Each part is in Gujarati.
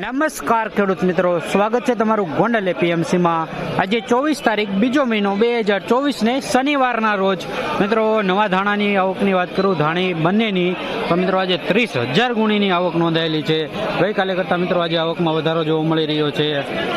નમસ્કાર ખેડૂત મિત્રો. સ્વાગત છે તમારું ગોંડલ એપીએમસીમાં આજે ચોવીસ તારીખ, બીજો મહિનો, બે હજાર ચોવીસને શનિવારના રોજ. મિત્રો, નવા ધાણાની આવકની વાત કરું, ધાણી બંનેની. તો મિત્રો, આજે ત્રીસ હજાર ગુણીની આવક નોંધાયેલી છે. ગઈકાલે કરતાં મિત્રો, આજે આવકમાં વધારો જોવા મળી રહ્યો છે.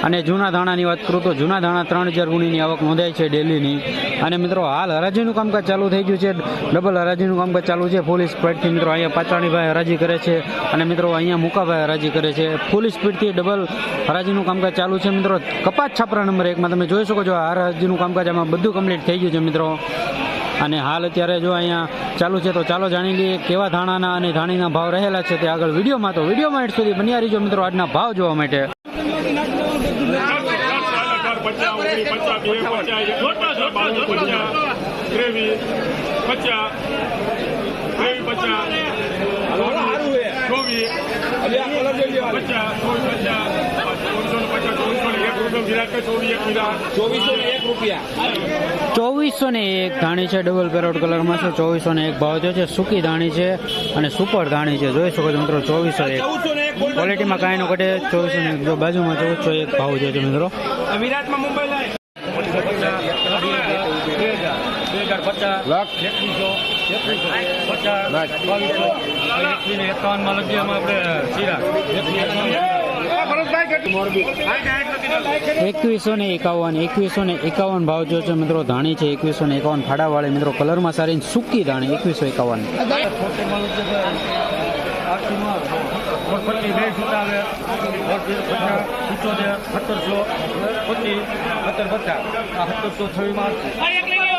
અને જૂના ધાણાની વાત કરું તો જૂના ધાણા ત્રણ હજાર ગુણીની આવક નોંધાઈ છે ડેલીની. અને મિત્રો, હાલ હરાજીનું કામકાજ ચાલુ થઈ ગયું છે. ડબલ હરાજીનું કામકાજ ચાલુ છે. પોલીસ પેટથી મિત્રો, અહીંયા પાચાણીભાઈ હરાજી કરે છે. અને મિત્રો, અહીંયા મુકાભાઈ હરાજી કરે છે. ફૂલ સ્પીડથી ડબલ હરાજીનું કામકાજ ચાલુ છે મિત્રો. કપાસ છાપરા નંબર એકમાં તમે જોઈ શકો છો હરાજીનું કામકાજ આમાં બધું કમ્પ્લીટ થઈ ગયું છે મિત્રો. અને હાલ અત્યારે જો અહીંયા ચાલુ છે તો ચાલો જાણી લઈએ કેવા ધાણાના અને ધાણીના ભાવ રહેલા છે તે આગળ વિડીયોમાં. તો વિડીયોમાં એટ સુધી બન્યા રહીજો મિત્રો આજના ભાવ જોવા માટે. પચાસ પચાસ ચોવીસ ને એક ધાણી છે ડબલ પેરોડ કલરમાં છે ચોવીસો ને એક ભાવ થયો છે સૂકી ધાણી છે અને સુપર ધાણી છે. જોઈ શકો છો મિત્રો ચોવીસો એક. ક્વોલિટી માં એક ક્વોલિટીમાં કાંઈ નો ઘટે ચોવીસો ને એક. જો બાજુમાં ચૌદસો એક ભાવ થયો છે મિત્રો. વિરાટમાં મુંબઈ લાય બે એકવીસો ને એકાવન, એકવીસો ને એકાવન ભાવ જો છે મિત્રો, ધાણી છે એકવીસો ને એકાવન ફાડાવાળી મિત્રો, કલરમાં સારી સૂકી ધાણી, એકવીસો એકાવન. સુતાવે પચાસ સિત્તોતેર સત્તરસો પચીસ સત્તર પચાસ આ સત્તરસો છવ્વીસમાં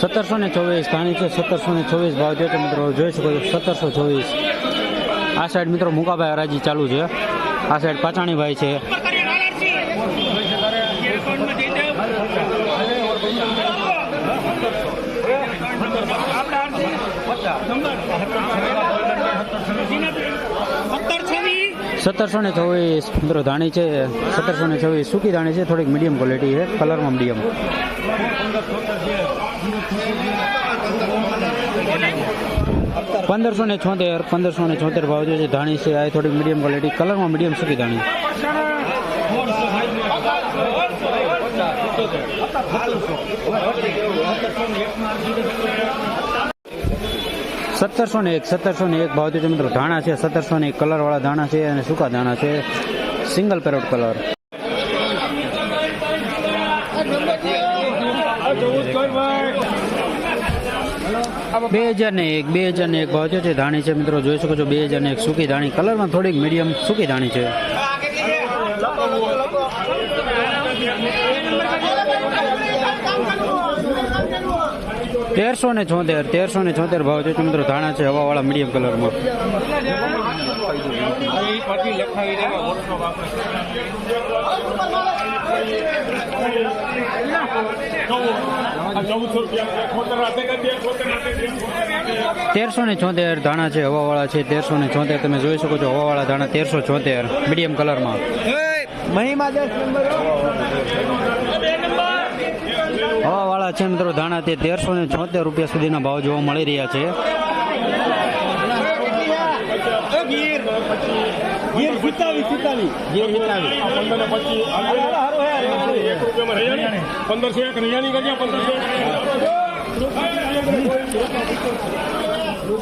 સત્તરસો ને ચોવીસ ધાણી છે સત્તરસો ને ચોવીસ ભાવ છે મિત્રો જોઈ શકો છો, સત્તરસો ચોવીસ. આ સાઈડ મિત્રો મુકાભાઈ હરાજી ચાલુ છે. આ સાઈડ પાચાણીભાઈ છે. સત્તરસો ને ચોવીસ મિત્રો ધાણી છે સત્તરસો ને ચોવીસ સૂકી ધાણી છે, થોડીક મીડિયમ ક્વોલિટી છે કલરમાં મીડિયમ પંદરસો ને છોતેર પંદરસો ને છોતેર ભાવ જે ધાણી છે, આ થોડીક મીડિયમ ક્વોલિટી કલરમાં મીડિયમ સૂકી ધાણી. સત્તરસો ને એક સત્તરસો ને એક ભાવથી મિત્રો. ધાણા છે સત્તરસો ને એક કલરવાળા ધાણા છે અને સૂકા ધાણા છે. Single parrot colour. બે હજાર ને એક બે હજાર ને એક ભાવ છે. ધાણી છે મિત્રો, જોઈ શકો છો બે હજાર ને એક સૂકી ધાણી. કલરમાં થોડીક મીડિયમ સૂકી ધાણી છે. તેરસો ને છોતેર, તેરસો ને છોતેર ભાવ છે. મિત્રો, ધાણા છે હવાવાળા મીડિયમ કલરમાં તેરસો ને છોતેર ધાણા છે, હવાવાળા છે. તેરસો ને છોતેર તમે જોઈ શકો છો, હવાવાળા ધાણા તેરસો છોતેર મીડિયમ કલરમાં મહિમા દસ નંબર છે મિત્રો ધાણા તે તેરસો ને છોતેર રૂપિયા સુધીના ભાવ જોવા મળી રહ્યા છે. પંદરસો એક રિયાની કરી પંદરસો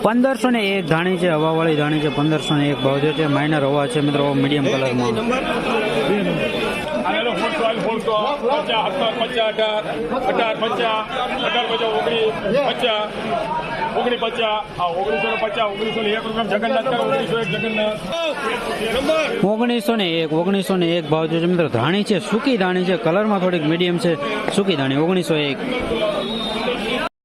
પંદરસો ને એક ધાણી છે હવાવાળી ધાણી છે પંદરસો ને એક ભાવ જે છે માઇનર હવા છે મિત્રો મીડિયમ કલરમાં આલેલો ફોટો આલ, ફોટો પચાસ હતા પચાસ, અઢાર અઢાર પચાસ અઢાર પચાસ, ઓગણીસ પચાસ ઓગણી પચાસ. આ ઓગણીસો ને પચાસ, ઓગણીસો ને એક જગન્નાથ ઓગણીસો એક જગન્નાથ. ઓગણીસો ને એક, ઓગણીસો ને એક ભાવ જે મિત્રો. ધાણી છે, સૂકી ધાણી છે, કલરમાં થોડીક મીડિયમ છે. સૂકી ધાણી, ઓગણીસો એક.